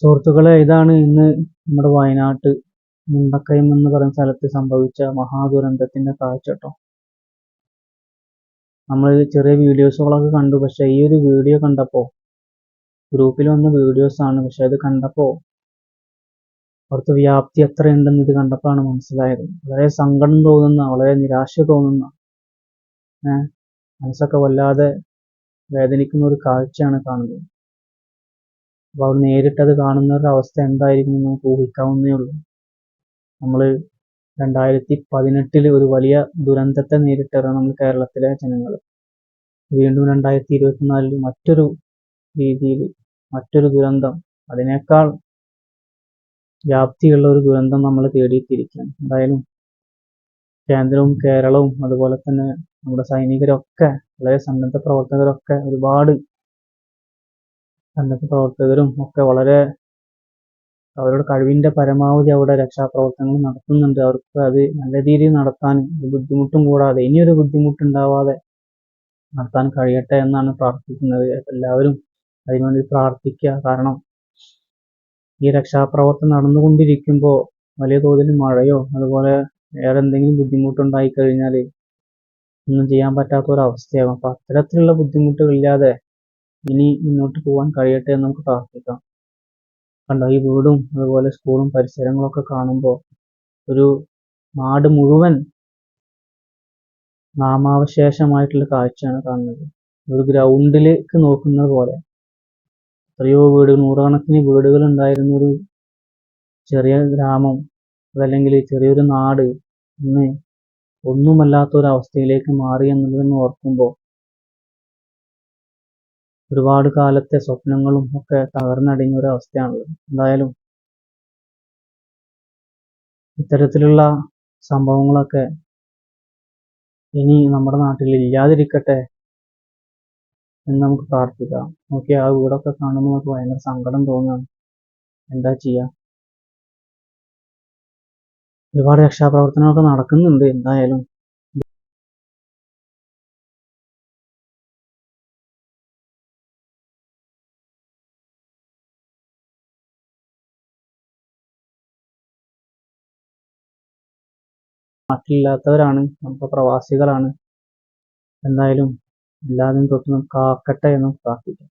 സുഹൃത്തുക്കളെ ഇതാണ് ഇന്ന് നമ്മുടെ വയനാട്ട് മുണ്ടക്കയം എന്ന് പറയുന്ന സ്ഥലത്ത് സംഭവിച്ച മഹാദുരന്തത്തിന്റെ കാഴ്ചട്ടോ നമ്മൾ ചെറിയ വീഡിയോസുകളൊക്കെ കണ്ടു പക്ഷെ ഈ ഒരു വീഡിയോ കണ്ടപ്പോൾ ഗ്രൂപ്പിൽ വന്ന വീഡിയോസ് ആണ് പക്ഷെ അത് കണ്ടപ്പോൾ അവിടുത്തെ വ്യാപ്തി എത്രയുണ്ടെന്ന് ഇത് കണ്ടപ്പോഴാണ് മനസ്സിലായത്. വളരെ സങ്കടം തോന്നുന്ന വളരെ നിരാശ തോന്നുന്ന മനസ്സൊക്കെ വല്ലാതെ വേദനിക്കുന്ന ഒരു കാഴ്ചയാണ് കാണുന്നത്. അപ്പോൾ അവർ നേരിട്ടത് ഒരു അവസ്ഥ എന്തായിരിക്കും നമുക്ക് ഊഹിക്കാവുന്നേ ഉള്ളൂ. നമ്മൾ രണ്ടായിരത്തി പതിനെട്ടിൽ ഒരു വലിയ ദുരന്തത്തെ നേരിട്ടാണ് നമ്മൾ കേരളത്തിലെ ജനങ്ങൾ വീണ്ടും രണ്ടായിരത്തി ഇരുപത്തിനാലിൽ മറ്റൊരു രീതിയിൽ മറ്റൊരു ദുരന്തം അതിനേക്കാൾ വ്യാപ്തിയുള്ള ഒരു ദുരന്തം നമ്മൾ തേടിയിട്ടിരിക്കുകയാണ്. എന്തായാലും കേന്ദ്രവും കേരളവും അതുപോലെ തന്നെ നമ്മുടെ സൈനികരൊക്കെ വളരെ സന്നദ്ധ പ്രവർത്തകരൊക്കെ ഒരുപാട് സന്നദ്ധ പ്രവർത്തകരും ഒക്കെ വളരെ അവരുടെ കഴിവിന്റെ പരമാവധി അവിടെ രക്ഷാപ്രവർത്തനങ്ങൾ നടത്തുന്നുണ്ട്. അവർക്ക് അത് നല്ല രീതിയിൽ നടത്താൻ ഒരു ബുദ്ധിമുട്ടും കൂടാതെ ഇനിയൊരു ബുദ്ധിമുട്ടുണ്ടാവാതെ നടത്താൻ കഴിയട്ടെ എന്നാണ് പ്രാർത്ഥിക്കുന്നത്. എല്ലാവരും അതിനുവേണ്ടി പ്രാർത്ഥിക്കുക. കാരണം ഈ രക്ഷാപ്രവർത്തനം നടന്നുകൊണ്ടിരിക്കുമ്പോൾ വലിയ തോതിൽ മഴയോ അതുപോലെ വേറെ എന്തെങ്കിലും ബുദ്ധിമുട്ടുണ്ടായി കഴിഞ്ഞാൽ ഒന്നും ചെയ്യാൻ പറ്റാത്ത ഒരു അവസ്ഥയാകും. അപ്പം അത്തരത്തിലുള്ള ബുദ്ധിമുട്ടുകളില്ലാതെ ഇനി മുന്നോട്ട് പോകാൻ കഴിയട്ടെ എന്ന് നമുക്ക് പ്രാർത്ഥിക്കാം. കണ്ടോ ഈ വീടും അതുപോലെ സ്കൂളും പരിസരങ്ങളൊക്കെ കാണുമ്പോൾ ഒരു നാട് മുഴുവൻ നാമാവശേഷമായിട്ടുള്ള കാഴ്ചയാണ് കാണുന്നത്. ഒരു ഗ്രൗണ്ടിലേക്ക് നോക്കുന്നത് പോലെ. എത്രയോ വീടുകൾ നൂറുകണക്കിന് വീടുകൾ ഉണ്ടായിരുന്ന ഒരു ചെറിയ ഗ്രാമം അതല്ലെങ്കിൽ ചെറിയൊരു നാട് ഇന്ന് ഒന്നുമല്ലാത്ത ഒരു അവസ്ഥയിലേക്ക് മാറി എന്നുള്ളതെന്ന് ഓർക്കുമ്പോൾ ഒരുപാട് കാലത്തെ സ്വപ്നങ്ങളും ഒക്കെ തകർന്നടിഞ്ഞ ഒരു അവസ്ഥയാണുള്ളത് എന്തായാലും ഇത്തരത്തിലുള്ള സംഭവങ്ങളൊക്കെ ഇനി നമ്മുടെ നാട്ടിൽ ഇല്ലാതിരിക്കട്ടെ എന്ന് നമുക്ക് പ്രാർത്ഥിക്കാം. നോക്കി ആ വീടൊക്കെ കാണുമ്പോൾ നമുക്ക് ഭയങ്കര സങ്കടം തോന്നുകയാണ്. എന്താ ചെയ്യുക ഒരുപാട് രക്ഷാപ്രവർത്തനമൊക്കെ നടക്കുന്നുണ്ട്. എന്തായാലും നാട്ടിലില്ലാത്തവരാണ് നമുക്ക് പ്രവാസികളാണ്. എന്തായാലും എല്ലാവരും തൊട്ട് കാക്കട്ടെ എന്ന് പ്രാർത്ഥിക്കാം